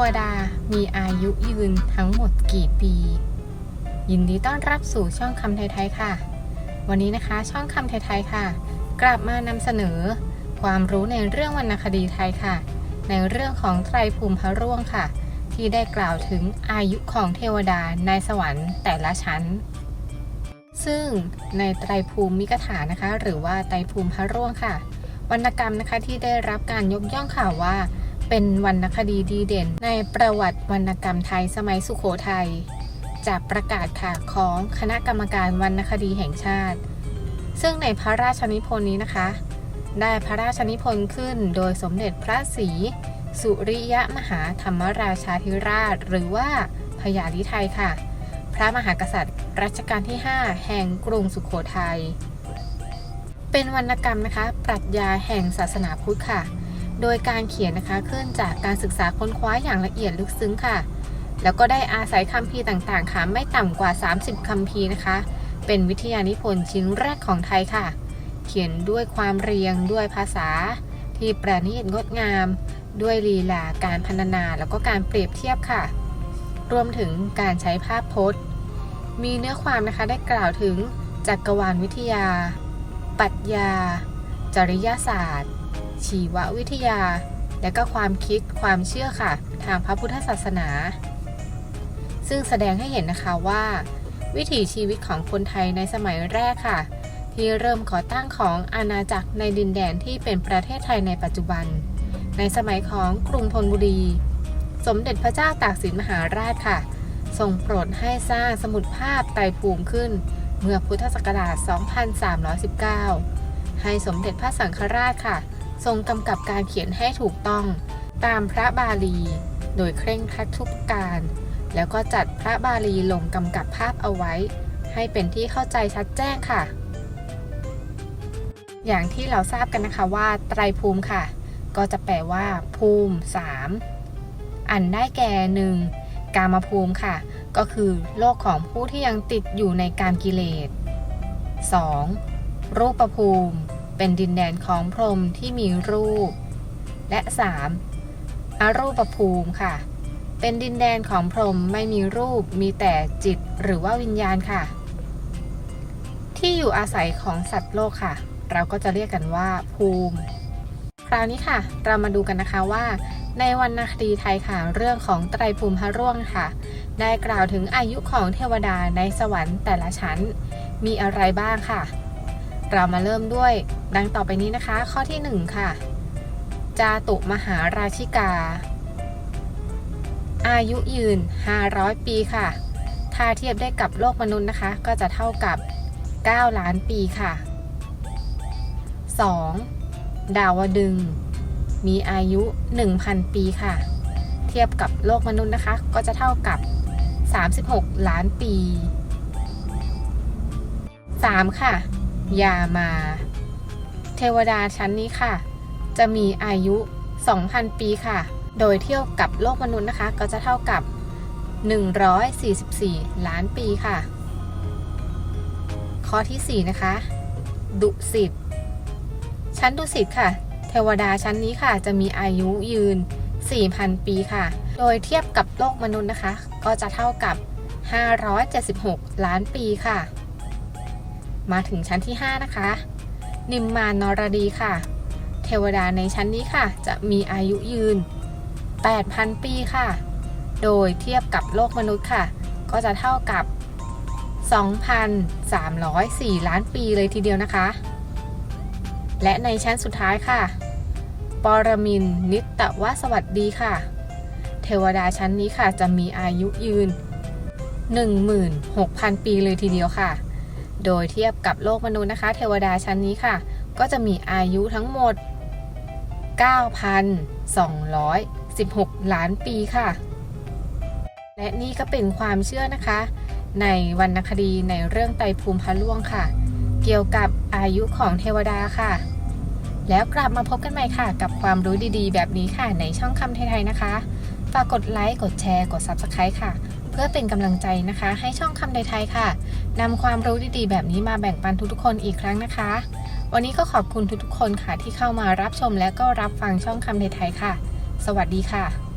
วดามีอายุยืนทั้งหมดกี่ปี ยินดีต้อนรับสู่ช่องคำไทยๆค่ะ วันนี้นะคะช่องคำไทยๆค่ะ กลับมานำเสนอ ความรู้ในเรื่องวรรณคดีไทยค่ะ ในเรื่องของไตรภูมิพระร่วงค่ะ ที่ได้กล่าวถึงอายุของเทวดาในสวรรค์แต่ละชั้น ซึ่งในไตรภูมิมิกถานะคะ หรือว่าไตรภูมิพระร่วงค่ะ วรรณกรรมนะคะที่ได้รับการยกย่องข่าวว่า เป็นวรรณคดีดีเด่น ในประวัติวรรณกรรมไทยสมัยสุขโขทัยจากประกาศค่ะของคณะกรรมการวรรณคดีแห่งชาติ ซึ่งในพระราชนิพนธ์นี้นะคะ ได้พระราชนิพนธ์ขึ้นโดยสมเด็จพระศรีสุริยมหาธรรมราชาธิราช หรือว่าพญาลิไทยค่ะ พระมหากษัตริย์รัชกาลที่ 5 แห่งกรุงสุขโขทัยเป็นวรรณกรรมนะคะ ปรัชญาแห่งศาสนาพุทธค่ะ โดยการเขียนนะคะขึ้นจากการศึกษาค้นคว้าอย่างละเอียดลึกซึ้งค่ะ แล้วก็ได้อาศัยคัมภีต่างๆค่ะไม่ต่ำกว่า 30คัมภีนะคะ เป็นวิทยานิพนธ์ชิ้นแรกของไทยค่ะ เขียนด้วยความเรียงด้วยภาษา ที่ประณีตงดงาม ด้วยลีลาการพรรณนาแล้วก็การเปรียบเทียบค่ะ รวมถึงการใช้ภาพพจน์ มีเนื้อความนะคะได้กล่าวถึงจักรวาลวิทยา ปัชญาจริยศาสตร์ ชีววิทยา และก็ความคิดความเชื่อค่ะ ทางพระพุทธศาสนา ซึ่งแสดงให้เห็นนะคะว่า วิถีชีวิตของคนไทยในสมัยแรกค่ะ ที่เริ่มก่อตั้งของอาณาจักรในดินแดนที่เป็นประเทศไทยในปัจจุบัน ในสมัยของกรุงธนบุรี สมเด็จพระเจ้าตากสินมหาราชค่ะ ทรงโปรดให้สร้างสมุดภาพไตรภูมิขึ้น เมื่อพุทธศักราช 2319ให้สมเด็จพระสังฆราชค่ะ ทรงกำกับการเขียนให้ถูกต้อง ตามพระบาลี โดยเคร่งครัดทุกการ แล้วก็จัดพระบาลีลงกำกับภาพเอาไว้ ให้เป็นที่เข้าใจชัดแจ้งค่ะ อย่างที่เราทราบกันนะคะว่าไตรภูมิค่ะ ก็จะแปลว่า ภูมิ 3 อันได้แก่หนึ่งกามภูมิค่ะ ก็คือโลกของผู้ที่ยังติดอยู่ในกามกิเลส 2. รูปภูมิ เป็นดินแดนของพรหมที่มีรูป และ 3. อรูปภูมิค่ะ เป็นดินแดนของพรหมไม่มีรูปมีแต่จิตหรือว่าวิญญาณค่ะ ที่อยู่อาศัยของสัตว์โลกค่ะ เราก็จะเรียกกันว่าภูมิ คราวนี้ค่ะ เรามาดูกันนะคะว่า ในวรรณคดีไทยค่ะเรื่องของไตรภูมิพระร่วงค่ะ ได้กล่าวถึงอายุของเทวดาในสวรรค์แต่ละชั้น มีอะไรบ้างค่ะ เรามาเริ่มด้วยดังต่อไปนี้นะคะ ข้อที่ 1 ค่ะ จาตุมหาราชิกา อายุยืน 500 ปีค่ะ ถ้าเทียบได้กับโลกมนุษย์นะคะ ก็จะเท่ากับ 9 ล้านปีค่ะ 2. ดาวดึง มีอายุ 1,000 ปีค่ะ เทียบกับโลกมนุษย์นะคะ ก็จะเท่ากับ 36 ล้านปี 3. ค่ะ ยามา เทวดาชั้นนี้ค่ะ จะมีอายุ 2,000 ปีค่ะ โดยเทียบกับโลกมนุษย์นะคะ ก็จะเท่ากับ 144 ล้านปีค่ะ ข้อทีสี่ 4 นะคะ ดุสิตชั้นดุสิตค่ะ เทวดาชั้นนี้ค่ะ จะมีอายุยืน 4,000 ปีค่ะ โดยเทียบกับโลกมนุษย์นะคะ ก็จะเท่ากับ 576 ล้านปีค่ะ มาถึงชั้นที่ 5 นะคะ นิมมานรดีค่ะ เทวดาในชั้นนี้ค่ะ จะมีอายุยืน 8,000 ปีค่ะ โดยเทียบกับโลกมนุษย์ค่ะ ก็จะเท่ากับ 2,304 ล้านปีเลยทีเดียวนะคะ และในชั้นสุดท้ายค่ะ ปรมินนิตตวสวัสดีค่ะ เทวดาชั้นนี้ค่ะจะมีอายุยืน 16,000 ปีเลยทีเดียวค่ะ โดยเทียบกับโลกมนุษย์นะคะ เทวดาชั้นนี้ค่ะ ก็จะมีอายุทั้งหมด 9,216 ล้านปีค่ะ และนี่ก็เป็นความเชื่อนะคะ ในวรรณคดีในเรื่องไตภูมิพระล่วงค่ะ เกี่ยวกับอายุของเทวดาค่ะ แล้วกลับมาพบกันใหม่ค่ะ กับความรู้ดีๆ แบบนี้ค่ะในช่องคำไทยๆนะคะ ฝากกดไลค์ กดแชร์ กด Subscribe ค่ะ พื่อเป็นกำลังใจนะคะ ให้ช่องคำไทยค่ะนำความรู้ดีๆ แบบนี้มาแบ่งปันทุกๆคนอีกครั้งนะคะ วันนี้ก็ขอบคุณทุกๆคนค่ะที่เข้ามารับชมและก็รับฟังช่องคำไทยค่ะ สวัสดีค่ะ